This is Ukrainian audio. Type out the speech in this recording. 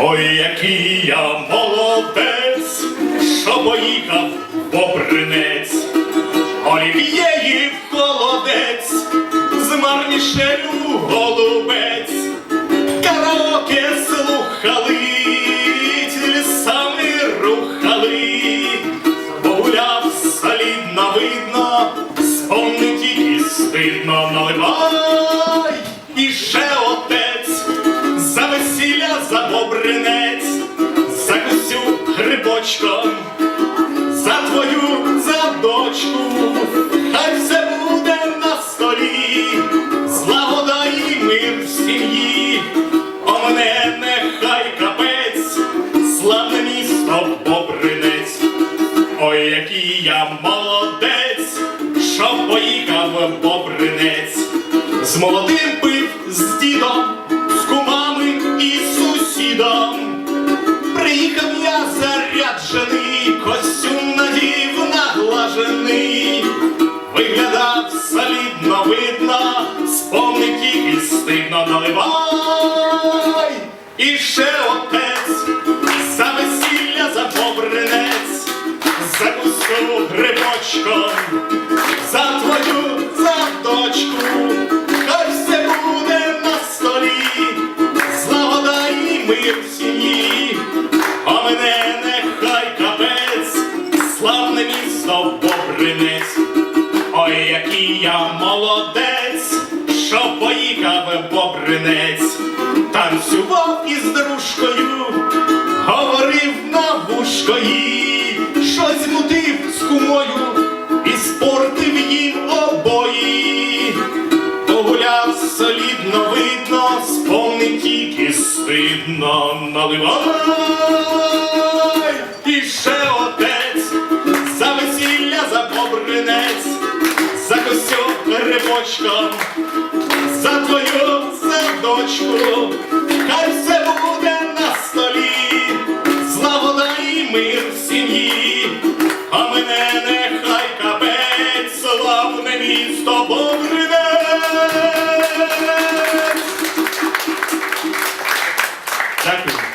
Ой, який я молодець, що поїхав Бобринець, олів'єї в холодець, з марнішелю голубець, караоке слухали, лісами рухали, погуляв солідно видно, спомни тільки стидно наливай, грибочком, за твою, за дочку, хай все буде на столі, злагода і мир в сім'ї, о мене нехай капець, славне місто Бобринець. Ой, який я молодець, що поїхав Бобринець, з молодим пив, з дідом, заряджений, костюм надів наглажений, виглядав солідно видно, спомни тільки стидно наливай. І ще отець, за весілля, за бобринець, за куску грибочком, за твою, за дочку, Який я молодець, що поїхав Бобринець, танцював із дружкою, говорив на вушко їй, щось мутив з кумою і спортив їм обої. Погуляв солідно видно, спомни тільки стидно наливай. синочка, за твою сердочку, хай все буде на столі, славода і мир в сім'ї, а мене нехай капець, славне місто Бобрине. Дякую.